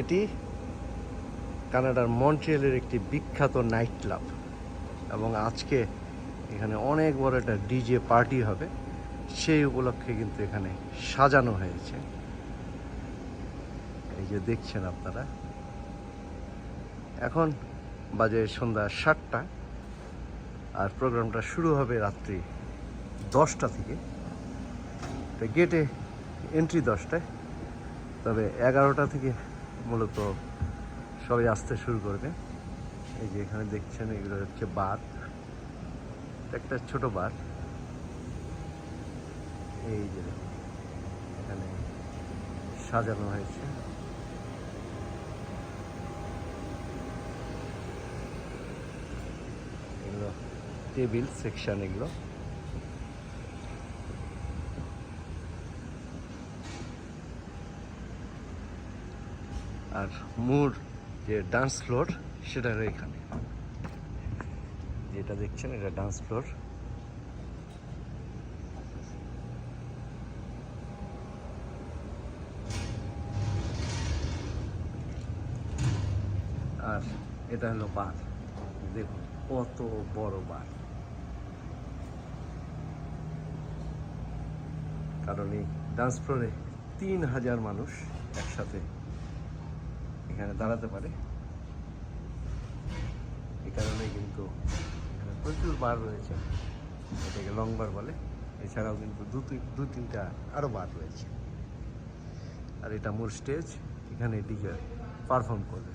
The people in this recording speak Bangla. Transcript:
এটি কানাডার মন্ট্রিয়ালের একটি বিখ্যাত নাইট ক্লাব। এবং আজকে এখানে অনেক বড় একটা ডিজে পার্টি হবে। সেই উপলক্ষে কিন্তু এখানে সাজানো হয়েছে। এই যে দেখছেন আপনারা। এখন বাজে সন্ধ্যা সাতটা আর প্রোগ্রামটা শুরু হবে রাত্রি দশটা থেকে। তো গেটে এন্ট্রি দশটায়। তবে এগারোটা থেকে মূলত সবাই আসতে শুরু করবে। এই যে এখানে দেখছেন এগুলো হচ্ছে এটা একটা ছোট বার এই যে এখানে সাজানো হয়েছে। টেবিল, সেকশন এগুলো। আর মূল যে ডান্স ফ্লোর সেটা এখানে। যেটা দেখছেন, এটা ডান্স ফ্লোর আর এটা হলো বার দেখুন, কত বড় বার কারণ এই ডান্স ফ্লোরে তিন হাজার মানুষ একসাথে এখানে দাঁড়াতে পারে। এই কারণে কিন্তু এখানে প্রচুর বার রয়েছে। এটাকে লং বার বলে। এছাড়াও কিন্তু দু দু তিনটা আরও বার রয়েছে। আর এটা মূল স্টেজ এখানে ডিজে পারফর্ম করবে।